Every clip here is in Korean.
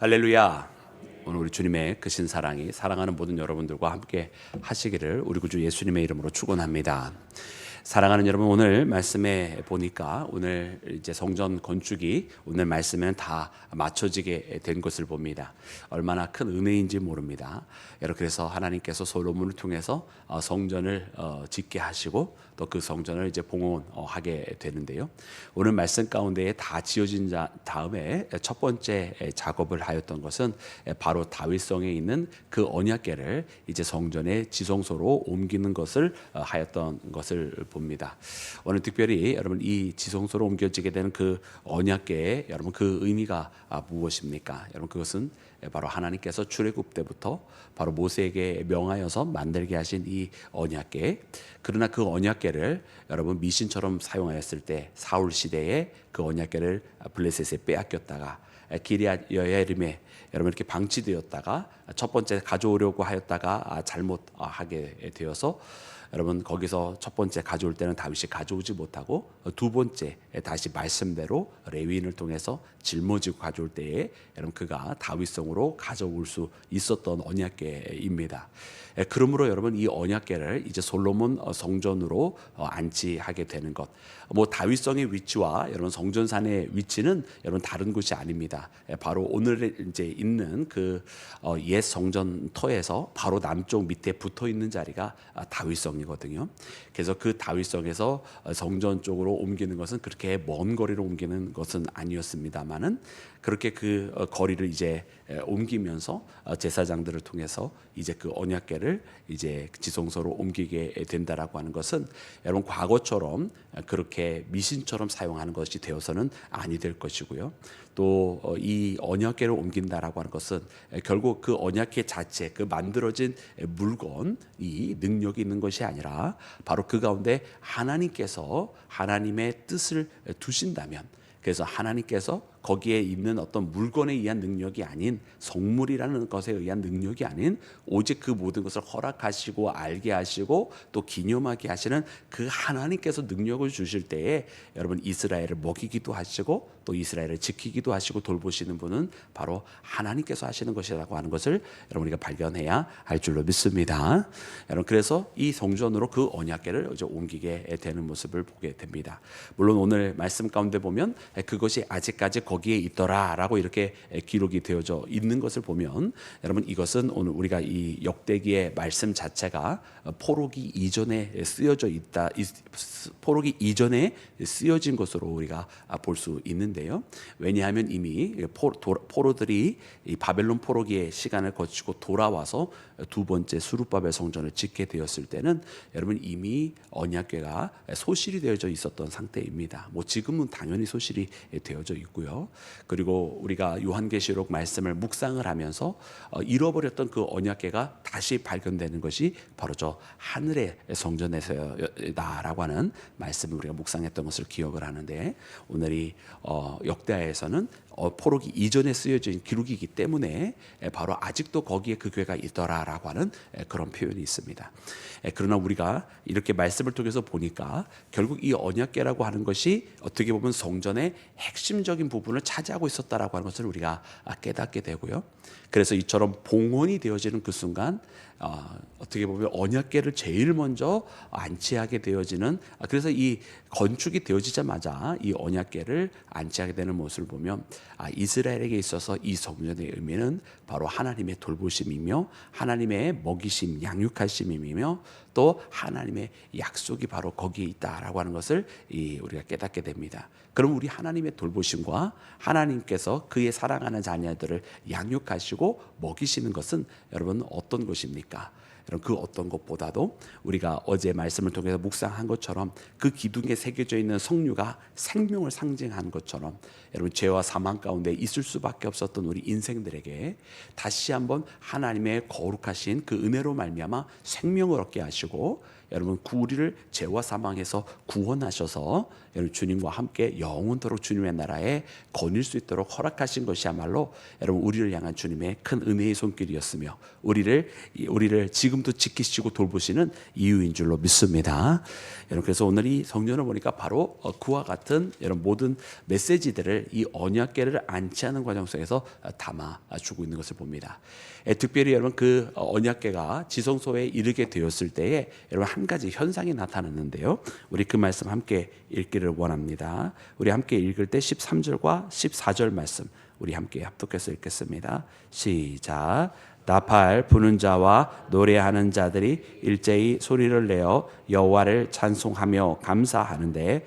할렐루야. 오늘 우리 주님의 크신 사랑이 사랑하는 모든 여러분들과 함께 하시기를 우리 구주 예수님의 이름으로 축원합니다. 사랑하는 여러분 오늘 말씀에 보니까 오늘 이제 성전 건축이 오늘 말씀에는 다 맞춰지게 된 것을 봅니다. 얼마나 큰 은혜인지 모릅니다. 여러분 그래서 하나님께서 솔로몬을 통해서 어, 성전을 어, 짓게 하시고 또 그 성전을 이제 봉헌하게 되는데요. 오늘 말씀 가운데에 다 지어진 자 다음에 첫 번째 작업을 하였던 것은 바로 다윗성에 있는 그 언약궤를 이제 성전의 지성소로 옮기는 것을 어, 하였던 것을 봅니다. 오늘 특별히 여러분 이 지성소로 옮겨지게 되는 그 언약궤의 여러분 그 의미가 아, 무엇입니까? 여러분 그것은 바로 하나님께서 출애굽 때부터 바로 모세에게 명하여서 만들게 하신 이 언약궤. 그러나 그 언약궤를 여러분 미신처럼 사용하였을 때 사울 시대에 그 언약궤를 블레셋에 빼앗겼다가 기리앗 여야림에 여러분 이렇게 방치되었다가 첫 번째 가져오려고 하였다가 잘못하게 되어서 여러분 거기서 첫 번째 가져올 때는 다윗이 가져오지 못하고 두 번째 다시 말씀대로 레위인을 통해서 짊어지고 가져올 때에 여러분 그가 다윗성으로 가져올 수 있었던 언약궤입니다. 그러므로 여러분 이 언약궤를 이제 솔로몬 성전으로 안치하게 되는 것. 뭐 다윗성의 위치와 여러분 성전산의 위치는 여러분 다른 곳이 아닙니다. 바로 오늘 이제 있는 그 옛 성전터에서 바로 남쪽 밑에 붙어 있는 자리가 다윗성이거든요. 그래서 그 다윗성에서 성전 쪽으로 옮기는 것은 그렇게 먼 거리로 옮기는 것은 아니었습니다만은 그렇게 그 거리를 이제 옮기면서 제사장들을 통해서 이제 그 언약궤를 이제 지성소로 옮기게 된다라고 하는 것은 여러분 과거처럼 그렇게 미신처럼 사용하는 것이 되어서는 아니 될 것이고요. 또 이 언약궤를 옮긴다라고 하는 것은 결국 그 언약궤 자체 그 만들어진 물건 이 능력이 있는 것이 아니라 바로 그 가운데 하나님께서 하나님의 뜻을 두신다면 그래서 하나님께서 거기에 있는 어떤 물건에 의한 능력이 아닌 성물이라는 것에 의한 능력이 아닌 오직 그 모든 것을 허락하시고 알게 하시고 또 기념하게 하시는 그 하나님께서 능력을 주실 때에 여러분 이스라엘을 먹이기도 하시고 또 이스라엘을 지키기도 하시고 돌보시는 분은 바로 하나님께서 하시는 것이라고 하는 것을 여러분 우리가 발견해야 할 줄로 믿습니다. 여러분 그래서 이 성전으로 그 언약궤를 이제 옮기게 되는 모습을 보게 됩니다. 물론 오늘 말씀 가운데 보면 그것이 아직까지 거기에 있더라라고 이렇게 기록이 되어져 있는 것을 보면 여러분 이것은 오늘 우리가 이 역대기의 말씀 자체가 포로기 이전에 쓰여져 있다 포로기 이전에 쓰여진 것으로 우리가 볼 수 있는데요. 왜냐하면 이미 포로들이 이 바벨론 포로기의 시간을 거치고 돌아와서 두 번째 수르바벨 성전을 짓게 되었을 때는 여러분 이미 언약궤가 소실이 되어져 있었던 상태입니다. 뭐 지금은 당연히 소실이 되어져 있고요. 그리고 우리가 요한계시록 말씀을 묵상을 하면서 잃어버렸던 그 언약궤가 다시 발견되는 것이 바로 저 하늘의 성전에서다라고 하는 말씀을 우리가 묵상했던 것을 기억을 하는데 오늘이 역대하에서는 어, 포로기 이전에 쓰여진 기록이기 때문에 바로 아직도 거기에 그 교회가 있더라라고 하는 그런 표현이 있습니다. 그러나 우리가 이렇게 말씀을 통해서 보니까 결국 이 언약궤라고 하는 것이 어떻게 보면 성전의 핵심적인 부분을 차지하고 있었다라고 하는 것을 우리가 깨닫게 되고요. 그래서 이처럼 봉헌이 되어지는 그 순간 어, 떻게 보면 언약궤를 제일 먼저 안치하게 되어지는 그래서 이 건축이 되어지자마자 이 언약궤를 안치하게 되는 모습을 보면 아, 이스라엘에게 있어서 이 성전의 의미는 바로 하나님의 돌보심이며 하나님의 먹이심, 양육하심이며 또 하나님의 약속이 바로 거기에 있다라고 하는 것을 이 우리가 깨닫게 됩니다. 그럼 우리 하나님의 돌보심과 하나님께서 그의 사랑하는 자녀들을 양육하시고 먹이시는 것은 여러분 어떤 것입니까? 여러분 그 어떤 것보다도 우리가 어제 말씀을 통해서 묵상한 것처럼 그 기둥에 새겨져 있는 성류가 생명을 상징하는 것처럼 여러분 죄와 사망 가운데 있을 수밖에 없었던 우리 인생들에게 다시 한번 하나님의 거룩하신 그 은혜로 말미암아 생명을 얻게 하시고 여러분 구- 우리를 죄와 사망에서 구원하셔서 여러분 주님과 함께 영원토록 주님의 나라에 거닐 수 있도록 허락하신 것이야말로 여러분 우리를 향한 주님의 큰 은혜의 손길이었으며 우리를 우리를 지금도 지키시고 돌보시는 이유인 줄로 믿습니다. 여러분 그래서 오늘 이 성전을 보니까 바로 어, 그와 같은 여러분 모든 메시지들을 이 언약계를 안치하는 과정 속에서 어, 담아 주고 있는 것을 봅니다. 에, 특별히 여러분 그 어, 언약계가 지성소에 이르게 되었을 때에 여러분 한 가지 현상이 나타났는데요. 우리 그 말씀 함께 읽기를 원합니다. 우리 함께 읽을 때 13절과 14절 말씀 우리 함께 합독해서 읽겠습니다. 시작. 나팔 부는 자와 노래하는 자들이 일제히 소리를 내어 여호와를 찬송하며 감사하는데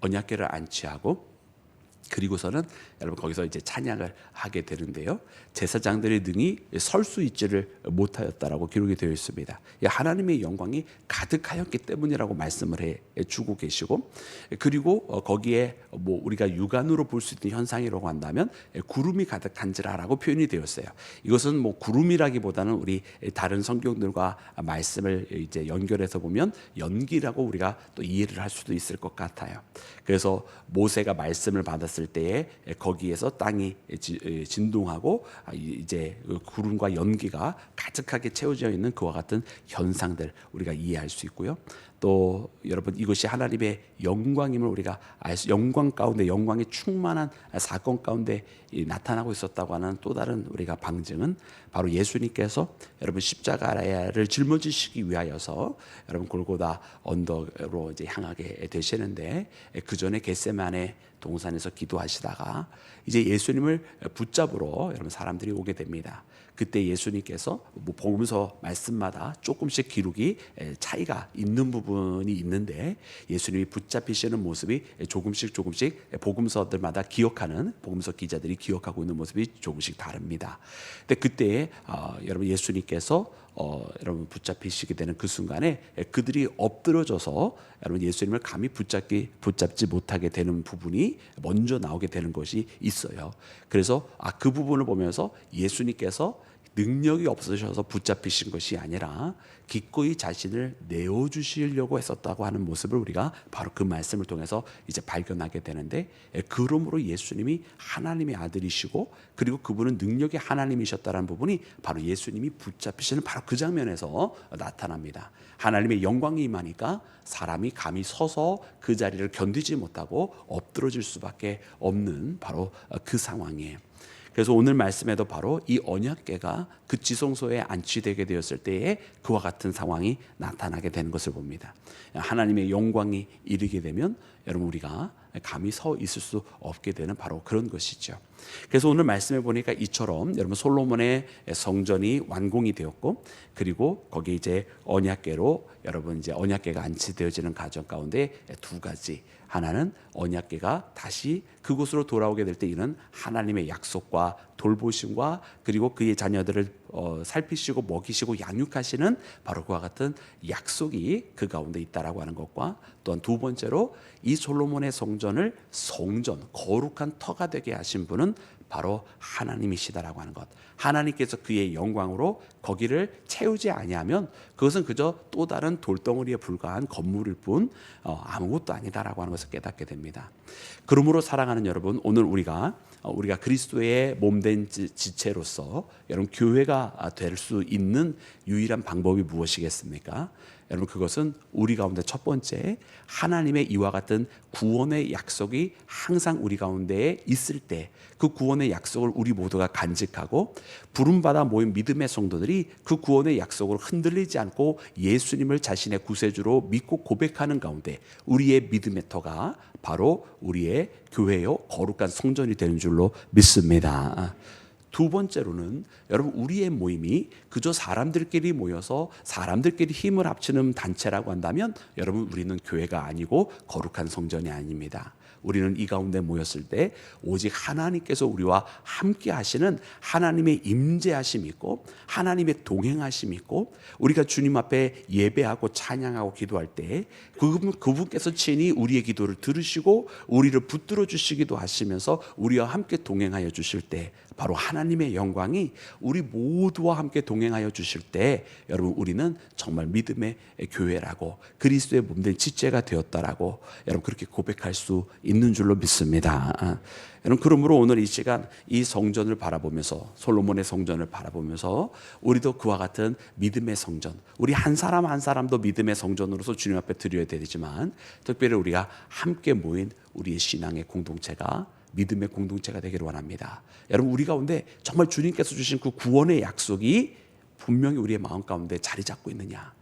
언약궤를 안치하고 그리고서는 여러분 거기서 이제 찬양을 하게 되는데요. 제사장들의 능히 설 수 있지를 못하였다라고 기록이 되어 있습니다. 이 하나님의 영광이 가득하였기 때문이라고 말씀을 해 주고 계시고 그리고 어, 거기에 뭐 우리가 육안으로 볼 수 있는 현상이라고 한다면 구름이 가득한지라라고 표현이 되었어요. 이것은 뭐 구름이라기보다는 우리 다른 성경들과 말씀을 이제 연결해서 보면 연기라고 우리가 또 이해를 할 수도 있을 것 같아요. 그래서 모세가 말씀을 받았을 때에 거기에서 땅이 지- 진동하고 아, 이제 그 구름과 연기가 가득하게 채워져 있는 그와 같은 현상들 우리가 이해할 수 있고요. 또 여러분 이것이 하나님의 영광임을 우리가 알 수, 영광 가운데 영광이 충만한 사건 가운데 이 나타나고 있었다고 하는 또 다른 우리가 방증은 바로 예수님께서 여러분 십자가를 짊어지시기 위하여서 여러분 골고다 언덕으로 이제 향하게 되시는데 그 전에 겟세만의 동산에서 기도하시다가 이제 예수님을 붙잡으러 여러분 사람들이 오게 됩니다. 그때 예수님께서 뭐 복음서 말씀마다 조금씩 기록이 차이가 있는 부분이 있는데 예수님이 붙잡히시는 모습이 조금씩 조금씩 복음서들마다 기억하는 복음서 기자들이 기억하고 있는 모습이 조금씩 다릅니다. 근데 그때 어, 여러분 예수님께서 어, 여러분 붙잡히시게 되는 그 순간에 그들이 엎드려져서 여러분 예수님을 감히 붙잡기 붙잡지 못하게 되는 부분이 먼저 나오게 되는 것이 있어요. 그래서 아 그 부분을 보면서 예수님께서 능력이 없으셔서 붙잡히신 것이 아니라 기꺼이 자신을 내어 주시려고 했었다고 하는 모습을 우리가 바로 그 말씀을 통해서 이제 발견하게 되는데 예, 그러므로 예수님이 하나님의 아들이시고 그리고 그분은 능력이 하나님이셨다는 부분이 바로 예수님이 붙잡히시는 바로 그 장면에서 나타납니다. 하나님의 영광이 임하니까 사람이 감히 서서 그 자리를 견디지 못하고 엎드러질 수밖에 없는 바로 그 상황이에요. 그래서 오늘 말씀에도 바로 이 언약궤가 그 지성소에 안치되게 되었을 때에 그와 같은 상황이 나타나게 되는 것을 봅니다. 하나님의 영광이 이르게 되면 여러분 우리가 감히 서 있을 수 없게 되는 바로 그런 것이죠. 그래서 오늘 말씀해 보니까 이처럼 여러분 솔로몬의 성전이 완공이 되었고 그리고 거기 이제 언약궤로 여러분 이제 언약궤가 안치되어지는 과정 가운데 두 가지. 하나는 언약궤가 다시 그곳으로 돌아오게 될 때 이는 하나님의 약속과 돌보심과 그리고 그의 자녀들을 어, 살피시고 먹이시고 양육하시는 바로 그와 같은 약속이 그 가운데 있다라고 하는 것과 또한 두 번째로 이 솔로몬의 성전을 성전 거룩한 터가 되게 하신 분은 바로 하나님이시다라고 하는 것. 하나님께서 그의 영광으로 거기를 채우지 아니하면 그것은 그저 또 다른 돌덩어리에 불과한 건물일 뿐 어, 아무것도 아니다라고 하는 것을 깨닫게 됩니다. 그러므로 사랑하는 여러분, 오늘 우리가 어, 우리가 그리스도의 몸된 지체로서 여러분 교회가 될 수 있는 유일한 방법이 무엇이겠습니까? 여러분 그것은 우리 가운데 첫 번째 하나님의 이와 같은 구원의 약속이 항상 우리 가운데에 있을 때 그 구원의 약속을 우리 모두가 간직하고 부름받아 모인 믿음의 성도들이 그 구원의 약속을 흔들리지 않고 예수님을 자신의 구세주로 믿고 고백하는 가운데 우리의 믿음의 터가 바로 우리의 교회요 거룩한 성전이 되는 줄로 믿습니다. 두 번째로는 여러분 우리의 모임이 그저 사람들끼리 모여서 사람들끼리 힘을 합치는 단체라고 한다면 여러분 우리는 교회가 아니고 거룩한 성전이 아닙니다. 우리는 이 가운데 모였을 때 오직 하나님께서 우리와 함께 하시는 하나님의 임재하심이 있고 하나님의 동행하심이 있고 우리가 주님 앞에 예배하고 찬양하고 기도할 때 그분, 그분께서 친히 우리의 기도를 들으시고 우리를 붙들어 주시기도 하시면서 우리와 함께 동행하여 주실 때 바로 하나님의 영광이 우리 모두와 함께 동행하여 주실 때 여러분 우리는 정말 믿음의 교회라고 그리스도의 몸된 지체가 되었다라고 여러분 그렇게 고백할 수 있는 줄로 믿습니다. 아, 여러분 그러므로 오늘 이 시간 이 성전을 바라보면서 솔로몬의 성전을 바라보면서 우리도 그와 같은 믿음의 성전 우리 한 사람 한 사람도 믿음의 성전으로서 주님 앞에 드려야 되지만 특별히 우리가 함께 모인 우리의 신앙의 공동체가 믿음의 공동체가 되기를 원합니다. 여러분 우리 가운데 정말 주님께서 주신 그 구원의 약속이 분명히 우리의 마음 가운데 자리 잡고 있느냐?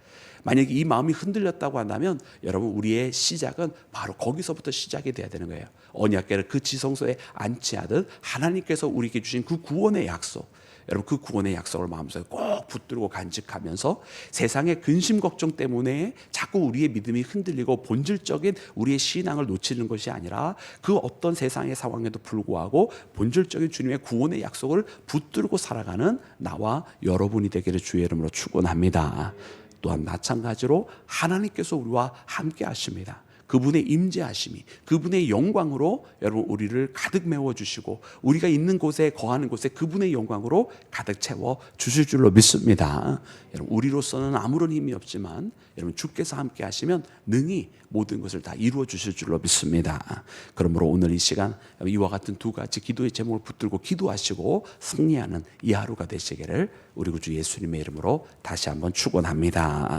만약에 이 마음이 흔들렸다고 한다면 여러분 우리의 시작은 바로 거기서부터 시작이 돼야 되는 거예요. 언약계를 그 지성소에 안치하듯 하나님께서 우리에게 주신 그 구원의 약속 여러분 그 구원의 약속을 마음속에 꼭 붙들고 간직하면서 세상의 근심 걱정 때문에 자꾸 우리의 믿음이 흔들리고 본질적인 우리의 신앙을 놓치는 것이 아니라 그 어떤 세상의 상황에도 불구하고 본질적인 주님의 구원의 약속을 붙들고 살아가는 나와 여러분이 되기를 주의 이름으로 축원합니다. 또한 마찬가지로 하나님께서 우리와 함께 하십니다. 그분의 임재하심이 그분의 영광으로 여러분 우리를 가득 메워 주시고 우리가 있는 곳에 거하는 곳에 그분의 영광으로 가득 채워 주실 줄로 믿습니다. 여러분 우리로서는 아무런 힘이 없지만 여러분 주께서 함께 하시면 능히 모든 것을 다 이루어 주실 줄로 믿습니다. 그러므로 오늘 이 시간 이와 같은 두 가지 기도의 제목을 붙들고 기도하시고 승리하는 이 하루가 되시기를 우리 구주 예수님의 이름으로 다시 한번 축원합니다.